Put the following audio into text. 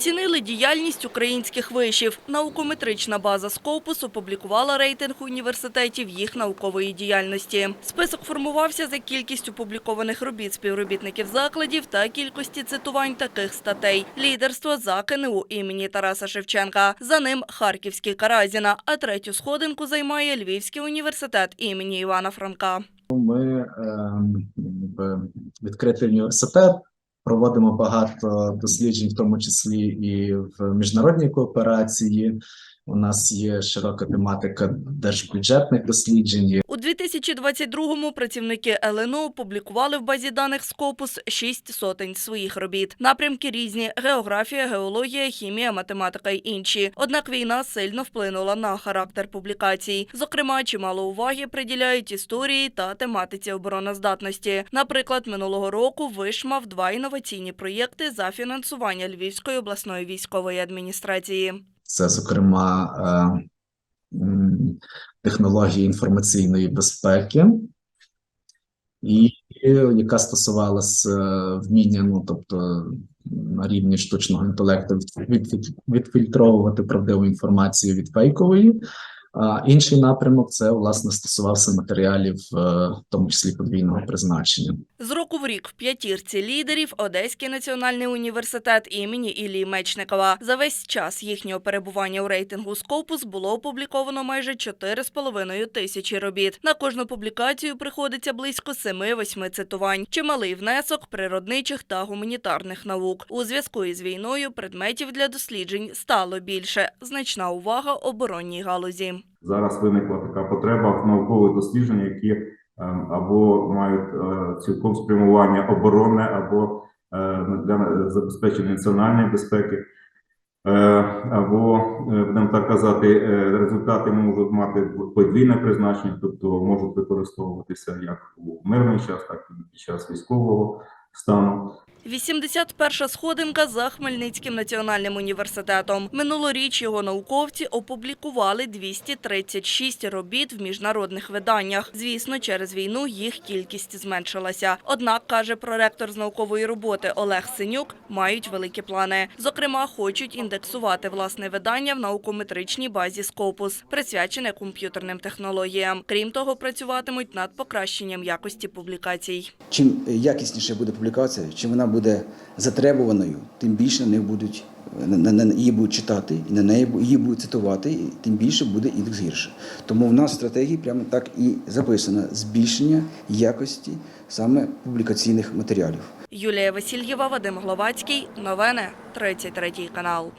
Оцінили діяльність українських вишів. Наукометрична база Скопус опублікувала рейтинг університетів їх наукової діяльності. Список формувався за кількістю публікованих робіт співробітників закладів та кількості цитувань таких статей. Лідерство за КНУ імені Тараса Шевченка. За ним Харківський Каразіна, а третю сходинку займає Львівський університет імені Івана Франка. Ми ем, відкритий університет, проводимо багато досліджень, в тому числі і в міжнародній кооперації. У нас є широка тематика держбюджетних досліджень. У 2022-му працівники ЛНУ опублікували в базі даних Скопус шість сотень своїх робіт. Напрямки різні – географія, геологія, хімія, математика й інші. Однак війна сильно вплинула на характер публікацій. Зокрема, чимало уваги приділяють історії та тематиці обороноздатності. Наприклад, минулого року ВИШ мав два інноваційні проєкти за фінансування Львівської обласної військової адміністрації. Це, зокрема, е, технології інформаційної безпеки, і яка стосувалася вміння, ну тобто на рівні штучного інтелекту від- від- відфільтровувати правдиву інформацію від фейкової. А інший напрямок це власне стосувався матеріалів, е, в тому числі подвійного призначення. З року в рік в п'ятірці лідерів Одеський національний університет імені Іллії Мечникова. За весь час їхнього перебування у рейтингу Скопус було опубліковано майже 4,5 тисячі робіт. На кожну публікацію приходиться близько 7-8 цитувань. Чималий внесок природничих та гуманітарних наук. У зв'язку із війною предметів для досліджень стало більше. Значна увага оборонній галузі. Зараз виникла така потреба в наукових дослідженнях, які ем, або мають е, цілком спрямування оборонне, або е, для забезпечення національної безпеки, е, або, будемо так казати, результати можуть мати подвійне призначення, тобто можуть використовуватися як у мирний час, так і під час військового стану. 81-ша сходинка за Хмельницьким національним університетом. Минулоріч його науковці опублікували 236 робіт в міжнародних виданнях. Звісно, через війну їх кількість зменшилася. Однак, каже проректор з наукової роботи Олег Синюк, мають великі плани. Зокрема, хочуть індексувати власне видання в наукометричній базі Скопус, присвячене комп'ютерним технологіям. Крім того, працюватимуть над покращенням якості публікацій. Чим якісніше буде публікація, чим вона буде затребуваною, тим більше на них будуть на, її будуть читати, і на неї її будуть цитувати, і тим більше буде індекс гірше. Тому в нас в стратегії прямо так і записано збільшення якості саме публікаційних матеріалів. Юлія Васильєва, Вадим Гловацький. Новини 33 канал.